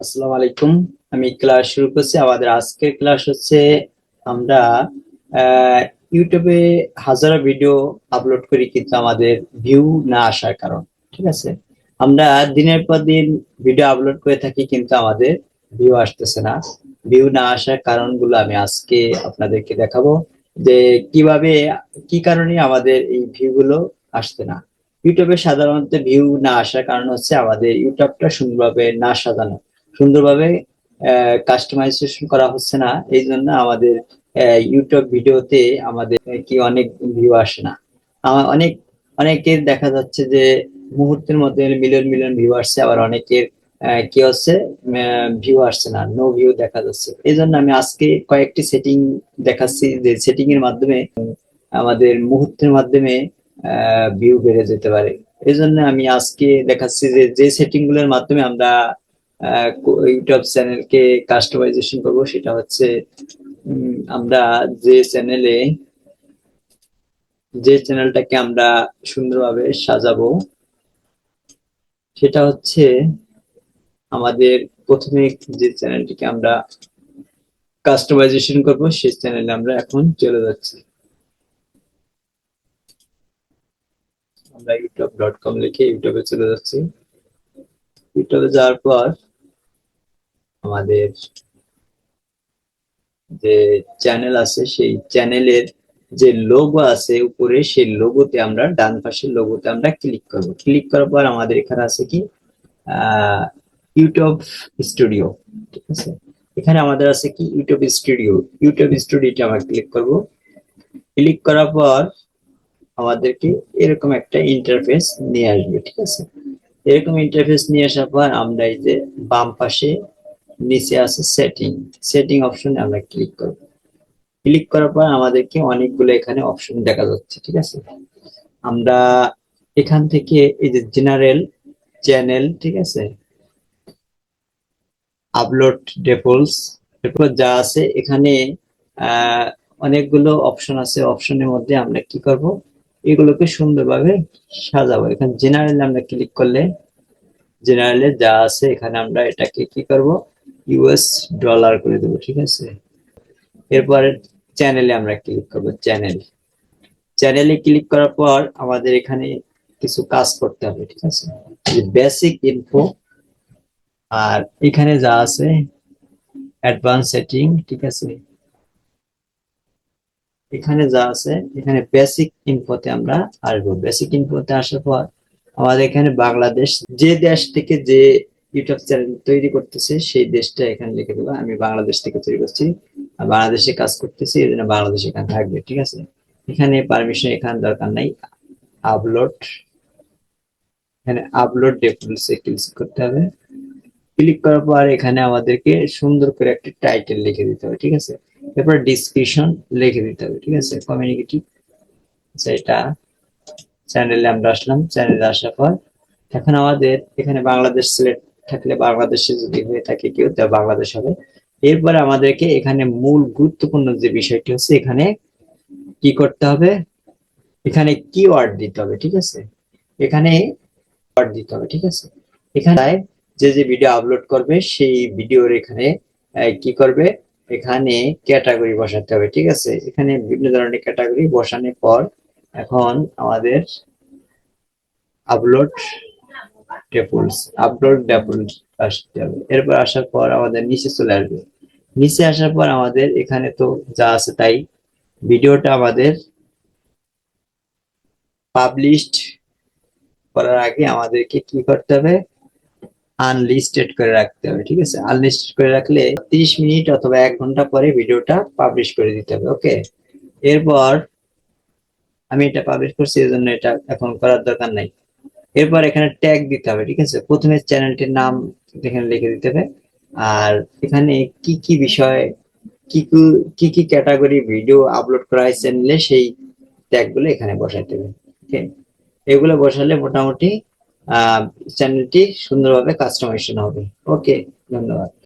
আসসালামু আলাইকুম। আমি ক্লাস শুরু করছি। আমাদের আজকের ক্লাস হচ্ছে, আমরা ইউটিউবে হাজারো ভিডিও আপলোড করি, কিন্তু আমাদের ভিউ না আসার কারণ, ঠিক আছে? আমরা দিনের পর দিন ভিডিও আপলোড করে থাকি, কিন্তু আমাদের ভিউ আসতেছে না। ভিউ না আসার কারণগুলো আমি আজকে আপনাদেরকে দেখাবো, যে কীভাবে, কি কারণে আমাদের এই ভিউ গুলো আসছে না। ইউটিউবে সাধারণত ভিউ না আসার কারণ হচ্ছে, আমাদের ইউটিউবটা সুন্দরভাবে না সাজানো। সুন্দরভাবে কাস্টমাইজেশন করা হচ্ছে না। এই জন্য আমাদের ইউটিউব ভিডিওতে আমাদের কি অনেক ভিউ আসে না। আমার অনেক, অনেকের দেখা যাচ্ছে যে মুহূর্তের মধ্যে মিলিয়ন মিলিয়ন ভিউ আসছে, আবার অনেকের কি হচ্ছে ভিউ আসছে না নো ভিউ দেখা যাচ্ছে। এই জন্য আমি আজকে কয়েকটি সেটিং দেখাচ্ছি, যে সেটিং এর মাধ্যমে আমাদের মুহূর্তের মাধ্যমে ভিউ বেড়ে যেতে পারে। এই জন্য আমি আজকে দেখাচ্ছি যে যে সেটিংগুলোর মাধ্যমে আমরা ইউটিউব চ্যানেলকে কাস্টমাইজেশন করব, সেটা হচ্ছে আমরা যে চ্যানেলে যে চ্যানেলটাকে আমরা সুন্দরভাবে সাজাবো, সেটা হচ্ছে আমাদের প্রথমে যে চ্যানেলটিকে আমরা কাস্টমাইজেশন করব, সেই চ্যানেলে আমরা এখন চলে যাচ্ছি। আমরা ইউটিউব ডট কম লিখে ইউটিউবে চলে যাচ্ছি। ইউটিউবে যাওয়ার পর আমাদের যে চ্যানেল আছে, সেই চ্যানেলের যে লোগো আছে, উপরে সেই লোগোতে আমরা ডান পাশের লোগোতে আমরা ক্লিক করব। ক্লিক করার পর আমাদের এখানে আছে কি? ইউটিউব স্টুডিও ঠিক আছে? এখানে আমাদের আছে কি? ইউটিউব স্টুডিও ইউটিউব স্টুডিওতে আমরা ক্লিক করব। ক্লিক করার পর আমাদেরকে এরকম একটা ইন্টারফেস নিয়ে আসবে, ঠিক আছে? এরকম ইন্টারফেস নিয়ে আসার পর আমরা এই যে বাম পাশে নিচে আছে সেটিং সেটিং অপশনে আমরা ক্লিক করব। ক্লিক করার পর আমাদেরকে অনেকগুলো এখানে অপশন দেখা যাচ্ছে, ঠিক আছে? আমরা এখান থেকে এই যে জেনারেল চ্যানেল ঠিক আছে? আপলোড ডেপোলস এরপর যা আছে এখানে অনেকগুলো অপশন আছে অপশনের মধ্যে আমরা কি করব? এগুলোকে সুন্দরভাবে সাজাবো। এখানে জেনারেল আমরা ক্লিক করলে জেনারেলে যা আছে এখানে আমরা এটাকে কি করব? ইউএস ডলার করে দেবো, ঠিক আছে? এরপরে চ্যানেলে আমরা ক্লিক করব চ্যানেল চ্যানেলে ক্লিক করার পর আমাদের এখানে কিছু কাজ করতে হবে, ঠিক আছে? বেসিক ইনফো আর এখানে যা আছে অ্যাডভান্স সেটিং ঠিক আছে? এখানে যা আছে, এখানে বেসিক ইনফোতে আমরা আসব। বেসিক ইনফোতে আসার পর আমাদের এখানে বাংলাদেশ, যে দেশ থেকে যে ইউটিউব চ্যানেল তৈরি করতেছে, সেই দেশটা এখানে লিখে দেবো আমি বাংলাদেশ থেকে তৈরি করছি। বাংলাদেশে কাজ করতেছি, এই জন্য বাংলাদেশ এখানে থাকবে, ঠিক আছে? এখানে পারমিশন এখানে দরকার নাই। আপলোড এখানে আপলোড ডেপুলসে ক্লিক করতে হবে। ক্লিক করার পর এখানে আমাদেরকে সুন্দর করে একটা টাইটেল লিখে দিতে হবে, ঠিক আছে? এরপর ডিসক্রিপশন লিখে দিতে হবে, ঠিক আছে? কমিউনিকেটিভ সেটা চ্যানেলে আমরা আসলাম। চ্যানেলে আসার পর এখন আমাদের এখানে বাংলাদেশ সিলেক্ট থাকলে বাংলাদেশে যদি হয়ে থাকে কেউ তা বাংলাদেশ হবে। এরপরে আমাদেরকে এখানে মূল গুরুত্বপূর্ণ যে বিষয়টি হচ্ছে এখানে কি করতে হবে? এখানে কিওয়ার্ড দিতে হবে, ঠিক আছে? এখানে ওয়ার্ড দিতে হবে, ঠিক আছে? এখানে যে যে ভিডিও আপলোড করবে, সেই ভিডিওর এখানে কি করবে? এখানে ক্যাটাগরি বসাতে হবে, ঠিক আছে? এখানে বিভিন্ন ধরনের ক্যাটাগরি বসানোর পর এখন আমাদের আপলোড ডেপুলস আপলোড ডেপুলস আসতে হবে। এরপর আসার পর আমাদের নিচে চলে আসবে। নিচে আসার পর আমাদের এখানে তো যা আছে তাই। ভিডিওটা আমাদের পাবলিশড করার আগে আমাদেরকে কি করতে হবে? আনলিস্টেড করে রাখতে হবে, ঠিক আছে? আনলিস্টেড করে রাখলে তিরিশ মিনিট অথবা এক ঘণ্টা পরে ভিডিওটা পাবলিশ করে দিতে হবে ওকে এরপর আমি এটা পাবলিশ করছি এই জন্য এটা এখন করার দরকার নাই। এরপর এখানে ট্যাগ দিতে হবে, ঠিক আছে? প্রথমে চ্যানেলটির নাম এখানে লিখে দিতে হবে। আর এখানে কি কি বিষয়, কি কি- কি কি ক্যাটাগরি ভিডিও আপলোড করা হয় চ্যানেলে সেই ট্যাগগুলো এখানে বসাইতে হবে ঠিক এগুলো বসালে মোটামুটি চ্যানেলটি সুন্দরভাবে কাস্টমাইজেশন হবে ওকে ধন্যবাদ।